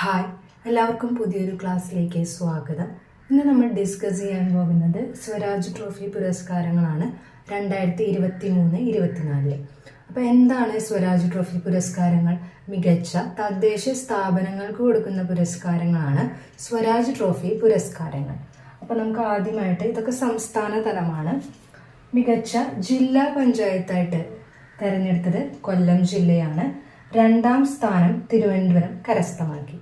Hi എല്ലാവർക്കും പുതിയൊരു ക്ലാസ്സിലേക്ക് സ്വാഗതം. ഇന്ന് നമ്മൾ ഡിസ്കസ് ചെയ്യാൻ പോകുന്നത് സ്വരാജ് ട്രോഫി പുരസ്കാരങ്ങളാണ് രണ്ടായിരത്തി ഇരുപത്തി മൂന്ന് ഇരുപത്തിനാലിൽ. അപ്പോൾ എന്താണ് സ്വരാജ് ട്രോഫി പുരസ്കാരങ്ങൾ? മികച്ച തദ്ദേശ സ്ഥാപനങ്ങൾക്ക് കൊടുക്കുന്ന പുരസ്കാരങ്ങളാണ് സ്വരാജ് ട്രോഫി പുരസ്കാരങ്ങൾ. അപ്പോൾ നമുക്ക് ആദ്യമായിട്ട് ഇതൊക്കെ സംസ്ഥാന തലമാണ്. മികച്ച ജില്ലാ പഞ്ചായത്തായിട്ട് തെരഞ്ഞെടുത്തത് കൊല്ലം ജില്ലയാണ്. രണ്ടാം സ്ഥാനം തിരുവനന്തപുരം കരസ്ഥമാക്കി.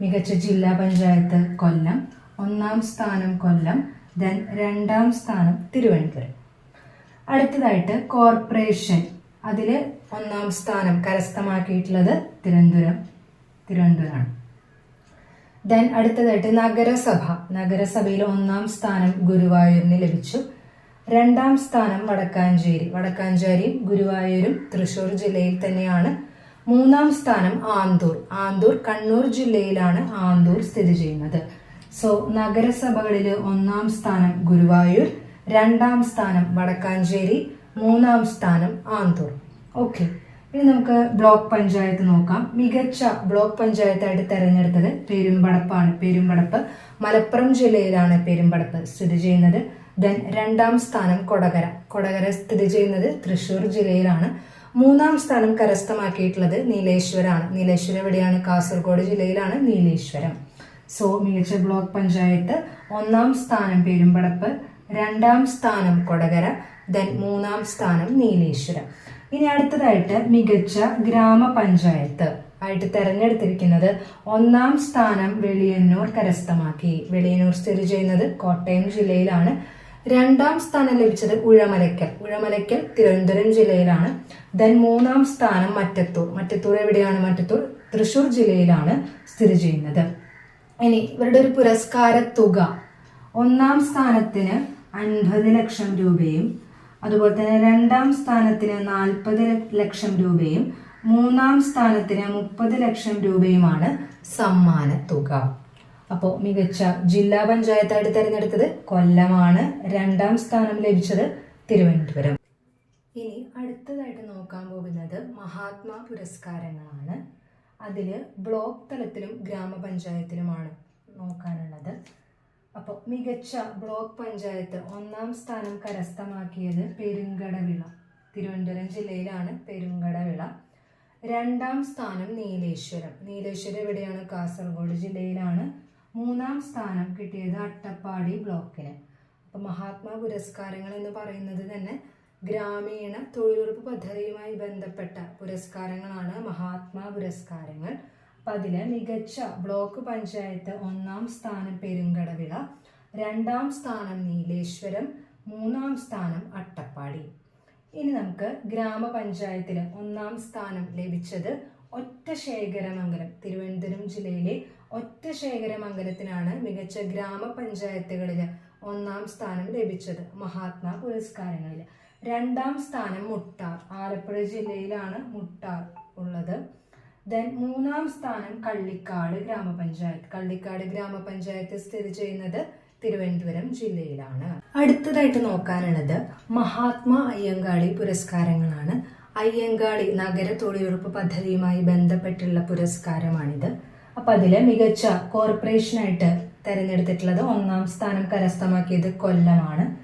മികച്ച ജില്ലാ പഞ്ചായത്ത് കൊല്ലം ഒന്നാം സ്ഥാനം കൊല്ലം ദെൻ രണ്ടാം സ്ഥാനം തിരുവനന്തപുരം. അടുത്തതായിട്ട് കോർപ്പറേഷൻ. അതിൽ ഒന്നാം സ്ഥാനം കരസ്ഥമാക്കിയിട്ടുള്ളത് തിരുവനന്തപുരം തിരുവനന്തപുരമാണ്. ദെൻ അടുത്തതായിട്ട് നഗരസഭ. നഗരസഭയിൽ ഒന്നാം സ്ഥാനം ഗുരുവായൂരിന് ലഭിച്ചു. രണ്ടാം സ്ഥാനം വടക്കാഞ്ചേരി. വടക്കാഞ്ചേരിയും ഗുരുവായൂരും തൃശ്ശൂർ ജില്ലയിൽ തന്നെയാണ് മൂന്നാം സ്ഥാനം ആന്തൂർ. ആന്തൂർ കണ്ണൂർ ജില്ലയിലാണ് ആന്തൂർ സ്ഥിതി ചെയ്യുന്നത്. സോ നഗരസഭകളിൽ ഒന്നാം സ്ഥാനം ഗുരുവായൂർ രണ്ടാം സ്ഥാനം വടക്കാഞ്ചേരി മൂന്നാം സ്ഥാനം ആന്തൂർ. ഓക്കെ. ഇനി നമുക്ക് ബ്ലോക്ക് പഞ്ചായത്ത് നോക്കാം. മികച്ച ബ്ലോക്ക് പഞ്ചായത്തായിട്ട് തെരഞ്ഞെടുത്തത് പെരുമ്പടപ്പാണ്. പെരുമ്പടപ്പ് മലപ്പുറം ജില്ലയിലാണ് പെരുമ്പടപ്പ് സ്ഥിതി ചെയ്യുന്നത്. ദെൻ രണ്ടാം സ്ഥാനം കൊടകര. കൊടകര സ്ഥിതി ചെയ്യുന്നത് തൃശ്ശൂർ ജില്ലയിലാണ്. മൂന്നാം സ്ഥാനം കരസ്ഥമാക്കിയിട്ടുള്ളത് നീലേശ്വരാണ്. നീലേശ്വരം എവിടെയാണ്? കാസർഗോഡ് ജില്ലയിലാണ് നീലേശ്വരം. സോ മികച്ച ബ്ലോക്ക് പഞ്ചായത്ത് ഒന്നാം സ്ഥാനം പെരുമ്പടപ്പ് രണ്ടാം സ്ഥാനം കൊടകര ദെൻ മൂന്നാം സ്ഥാനം നീലേശ്വരം. ഇനി അടുത്തതായിട്ട് മികച്ച ഗ്രാമപഞ്ചായത്ത് ആയിട്ട് തെരഞ്ഞെടുത്തിരിക്കുന്നത് ഒന്നാം സ്ഥാനം വെളിയന്നൂർ കരസ്ഥമാക്കി. വെളിയന്നൂർ സ്ഥിതി ചെയ്യുന്നത് കോട്ടയം ജില്ലയിലാണ്. രണ്ടാം സ്ഥാനം ലഭിച്ചത് ഉഴമലയ്ക്കൽ. ഉഴമലയ്ക്കൽ തിരുവനന്തപുരം ജില്ലയിലാണ്. ദെൻ മൂന്നാം സ്ഥാനം മറ്റത്തൂർ. മറ്റത്തൂർ എവിടെയാണ്? മറ്റത്തൂർ തൃശൂർ ജില്ലയിലാണ് സ്ഥിതി ചെയ്യുന്നത്. ഇനി ഇവരുടെ ഒരു പുരസ്കാര തുക. ഒന്നാം സ്ഥാനത്തിന് അൻപത് ലക്ഷം രൂപയും അതുപോലെ തന്നെ രണ്ടാം സ്ഥാനത്തിന് നാൽപ്പത് ലക്ഷം രൂപയും മൂന്നാം സ്ഥാനത്തിന് മുപ്പത് ലക്ഷം രൂപയുമാണ് സമ്മാന തുക അപ്പോൾ മികച്ച ജില്ലാ പഞ്ചായത്തായിട്ട് തിരഞ്ഞെടുത്തത് കൊല്ലമാണ്. രണ്ടാം സ്ഥാനം ലഭിച്ചത് തിരുവനന്തപുരം. ഇനി അടുത്തതായിട്ട് നോക്കാൻ പോകുന്നത് മഹാത്മാ പുരസ്കാരങ്ങളാണ്. അതിൽ ബ്ലോക്ക് തലത്തിലും ഗ്രാമപഞ്ചായത്തിലുമാണ് നോക്കാനുള്ളത്. അപ്പോൾ മികച്ച ബ്ലോക്ക് പഞ്ചായത്ത് ഒന്നാം സ്ഥാനം കരസ്ഥമാക്കിയത് പെരുങ്കടവിള. തിരുവനന്തപുരം ജില്ലയിലാണ് പെരുങ്കടവിള. രണ്ടാം സ്ഥാനം നീലേശ്വരം. നീലേശ്വരം എവിടെയാണ്? കാസർഗോഡ് ജില്ലയിലാണ്. മൂന്നാം സ്ഥാനം കിട്ടിയത് അട്ടപ്പാടി ബ്ലോക്കിന്. അപ്പോൾ മഹാത്മാ പുരസ്കാരങ്ങൾ എന്ന് പറയുന്നത് തന്നെ ഗ്രാമീണ തൊഴിലുറപ്പ് പദ്ധതിയുമായി ബന്ധപ്പെട്ട പുരസ്കാരങ്ങളാണ് മഹാത്മാ പുരസ്കാരങ്ങൾ. അപ്പം അതിൽ മികച്ച ബ്ലോക്ക് പഞ്ചായത്ത് ഒന്നാം സ്ഥാനം പെരുങ്കടവിള രണ്ടാം സ്ഥാനം നീലേശ്വരം മൂന്നാം സ്ഥാനം അട്ടപ്പാടി. ഇനി നമുക്ക് ഗ്രാമപഞ്ചായത്തിൽ ഒന്നാം സ്ഥാനം ലഭിച്ചത് ഒറ്റശേഖരമംഗലം തിരുവനന്തപുരം ജില്ലയിലെ ഒറ്റശേഖരമംഗലത്തിനാണ് മികച്ച ഗ്രാമപഞ്ചായത്തുകളിൽ ഒന്നാം സ്ഥാനം ലഭിച്ചത് മഹാത്മാ പുരസ്കാരങ്ങളിൽ രണ്ടാം സ്ഥാനം മുട്ടാർ ആലപ്പുഴ ജില്ലയിലാണ് മുട്ടാർ ഉള്ളത്. ദെൻ മൂന്നാം സ്ഥാനം കള്ളിക്കാട് ഗ്രാമപഞ്ചായത്ത്. കള്ളിക്കാട് ഗ്രാമപഞ്ചായത്ത് സ്ഥിതി ചെയ്യുന്നത് തിരുവനന്തപുരം ജില്ലയിലാണ്. അടുത്തതായിട്ട് നോക്കാനുള്ളത് മഹാത്മാ അയ്യങ്കാളി പുരസ്കാരങ്ങളാണ്. അയ്യങ്കാളി നഗര തൊഴിലുറപ്പ് പദ്ധതിയുമായി ബന്ധപ്പെട്ടുള്ള പുരസ്കാരമാണിത്. അപ്പൊ അതിൽ മികച്ച കോർപ്പറേഷനായിട്ട് തിരഞ്ഞെടുത്തിട്ടുള്ളത് ഒന്നാം സ്ഥാനം കരസ്ഥമാക്കിയത് കൊല്ലമാണ്.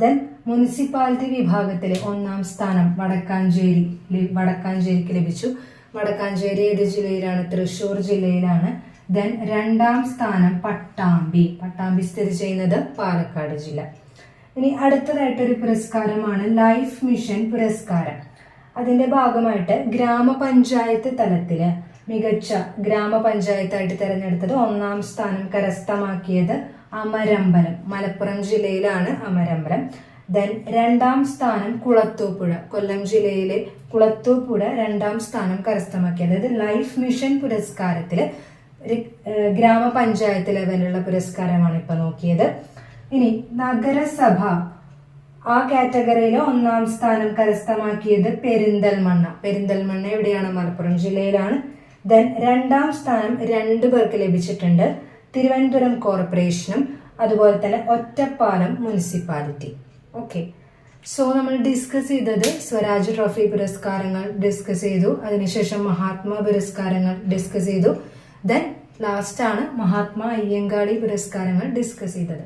ദെൻ മുനിസിപ്പാലിറ്റി വിഭാഗത്തിലെ ഒന്നാം സ്ഥാനം വടക്കാഞ്ചേരി വടക്കാഞ്ചേരിക്ക് ലഭിച്ചു. വടക്കാഞ്ചേരി ഏത് ജില്ലയിലാണ്? തൃശ്ശൂർ ജില്ലയിലാണ്. ദെൻ രണ്ടാം സ്ഥാനം പട്ടാമ്പി. പട്ടാമ്പി സ്ഥിതി ചെയ്യുന്നത് പാലക്കാട് ജില്ല. ഇനി അടുത്തതായിട്ടൊരു പുരസ്കാരമാണ് ലൈഫ് മിഷൻ പുരസ്കാരം. അതിന്റെ ഭാഗമായിട്ട് ഗ്രാമപഞ്ചായത്ത് തലത്തിൽ മികച്ച ഗ്രാമപഞ്ചായത്തായിട്ട് തിരഞ്ഞെടുത്തത് ഒന്നാം സ്ഥാനം കരസ്ഥമാക്കിയത് അമരമ്പലം മലപ്പുറം ജില്ലയിലാണ് അമരമ്പലം. ദെൻ രണ്ടാം സ്ഥാനം കുളത്തൂപ്പുഴ കൊല്ലം ജില്ലയിലെ കുളത്തൂപ്പുഴ രണ്ടാം സ്ഥാനം കരസ്ഥമാക്കി അതായത് ലൈഫ് മിഷൻ പുരസ്കാരത്തിൽ ഗ്രാമപഞ്ചായത്ത് ലെവലിലുള്ള പുരസ്കാരമാണ് ഇപ്പൊ നോക്കിയത്. ഇനി നഗരസഭ. ആ കാറ്റഗറിയിൽ ഒന്നാം സ്ഥാനം കരസ്ഥമാക്കിയത് പെരിന്തൽമണ്ണ. പെരിന്തൽമണ്ണ എവിടെയാണ്? മലപ്പുറം ജില്ലയിലാണ്. ദെൻ രണ്ടാം സ്ഥാനം രണ്ട് പേർക്ക് ലഭിച്ചിട്ടുണ്ട്. തിരുവനന്തപുരം കോർപ്പറേഷനും അതുപോലെ തന്നെ ഒറ്റപ്പാലം മുനിസിപ്പാലിറ്റി. ഓക്കെ സോ നമ്മൾ ഡിസ്കസ് ചെയ്തത് സ്വരാജ് ട്രോഫി പുരസ്കാരങ്ങൾ ഡിസ്കസ് ചെയ്തു. അതിനുശേഷം മഹാത്മാ പുരസ്കാരങ്ങൾ ഡിസ്കസ് ചെയ്തു. ദെൻ ലാസ്റ്റാണ് മഹാത്മാ അയ്യങ്കാളി പുരസ്കാരങ്ങൾ ഡിസ്കസ് ചെയ്തത്.